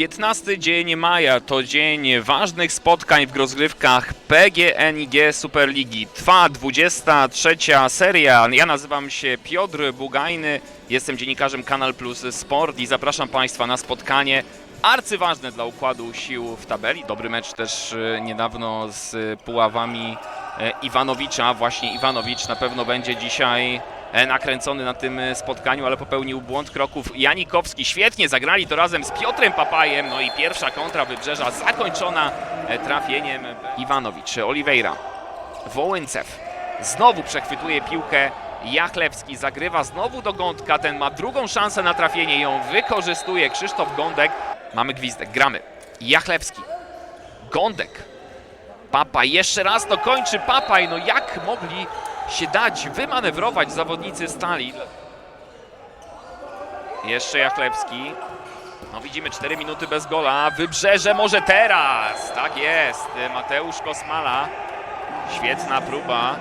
15 dzień maja to dzień ważnych spotkań w rozgrywkach PGNiG Superligi. Trwa 23 seria. Ja nazywam się Piotr Bugajny, jestem dziennikarzem Kanal Plus Sport i zapraszam Państwa na spotkanie arcyważne dla układu sił w tabeli. Dobry mecz też e, niedawno z Puławami e, Iwanowicza. Właśnie Iwanowicz na pewno będzie dzisiaj nakręcony na tym e, spotkaniu, ale popełnił błąd kroków Janikowski. Świetnie zagrali to razem z Piotrem Papajem. No i pierwsza kontra Wybrzeża zakończona e, trafieniem Iwanowicz. Oliveira, Wołyncew znowu przechwytuje piłkę. Jachlewski zagrywa znowu do Gądka. Ten ma drugą szansę na trafienie. Ją wykorzystuje Krzysztof Gądek. Mamy gwizdek, gramy. Jachlewski, Gądek, Papaj, jeszcze raz to kończy Papaj. No jak mogli się dać wymanewrować zawodnicy Stali? Jeszcze Jachlewski. No widzimy 4 minuty bez gola. Wybrzeże może teraz. Tak jest. Mateusz Kosmala. Świetna próba.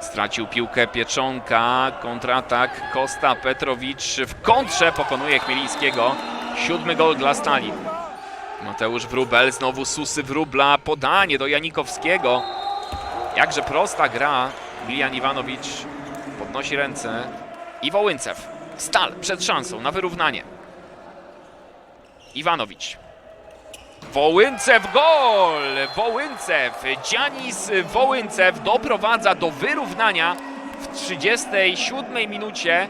Stracił piłkę Pieczonka, kontratak Kosta Petrowicz w kontrze pokonuje Chmielińskiego. Siódmy gol dla Stali. Mateusz Wrubel, znowu Susy Wróbla, podanie do Janikowskiego. Jakże prosta gra. Milian Iwanowicz podnosi ręce. I Wołyncew. Stal przed szansą na wyrównanie. Iwanowicz. Wołyncew gol! Wołyncew, Dzianis Wołyncew doprowadza do wyrównania w 37 minucie.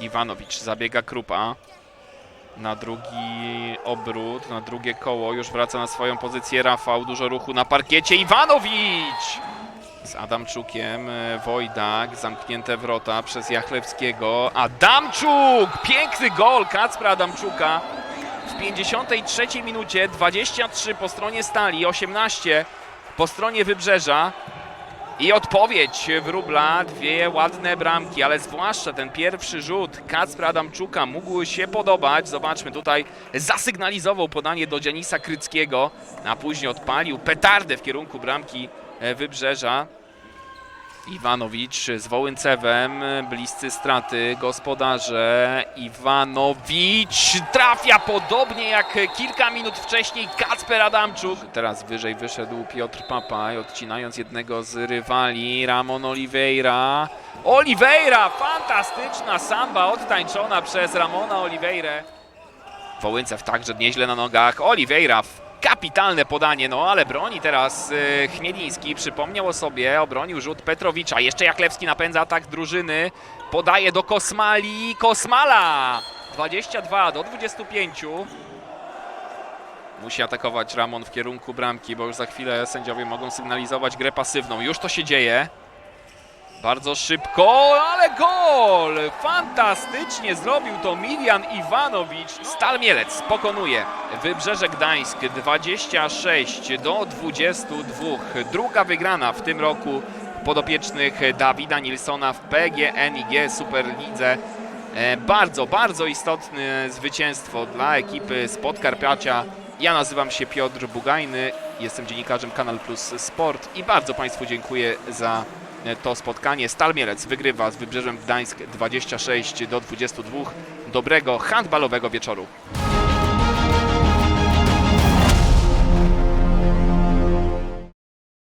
Iwanowicz zabiega Krupa na drugi obrót, na drugie koło. Już wraca na swoją pozycję Rafał. Dużo ruchu na parkiecie. Iwanowicz! Z Adamczukiem, e, Wojdak, zamknięte wrota przez Jachlewskiego. Adamczuk! Piękny gol Kacpra Adamczuka. W 53 minucie 23 po stronie Stali, 18 po stronie Wybrzeża. I odpowiedź Wróbla, dwie ładne bramki, ale zwłaszcza ten pierwszy rzut Kacpra Adamczuka mógł się podobać. Zobaczmy, tutaj zasygnalizował podanie do Dzianisa Kryckiego, a później odpalił petardę w kierunku bramki e, Wybrzeża. Iwanowicz z Wołyncewem, bliscy straty, gospodarze. Iwanowicz trafia podobnie jak kilka minut wcześniej Kacper Adamczuk. Teraz wyżej wyszedł Piotr Papaj, odcinając jednego z rywali, Ramon Oliveira. Oliveira! Fantastyczna samba odtańczona przez Ramona Oliveirę. Wołyncew także nieźle na nogach. Oliveira kapitalne podanie, no ale broni teraz y, Chmieliński. Przypomniał o sobie, obronił rzut Petrowicza. Jeszcze Jaklewski napędza atak drużyny. Podaje do Kosmali. Kosmala! 22 do 25. Musi atakować Ramon w kierunku bramki, bo już za chwilę sędziowie mogą sygnalizować grę pasywną. Już to się dzieje. Bardzo szybko, ale gol! Fantastycznie zrobił to Milian Iwanowicz. Stal Mielec pokonuje Wybrzeże Gdańsk 26 do 22. Druga wygrana w tym roku podopiecznych Dawida Nilsona w PGNiG Superlidze. E, Bardzo, bardzo istotne zwycięstwo dla ekipy z Podkarpacia. Ja nazywam się Piotr Bugajny, jestem dziennikarzem Kanal Plus Sport i bardzo Państwu dziękuję za to spotkanie. Stal Mielec wygrywa z Wybrzeżem Gdańsk 26 do 22. Dobrego handbalowego wieczoru.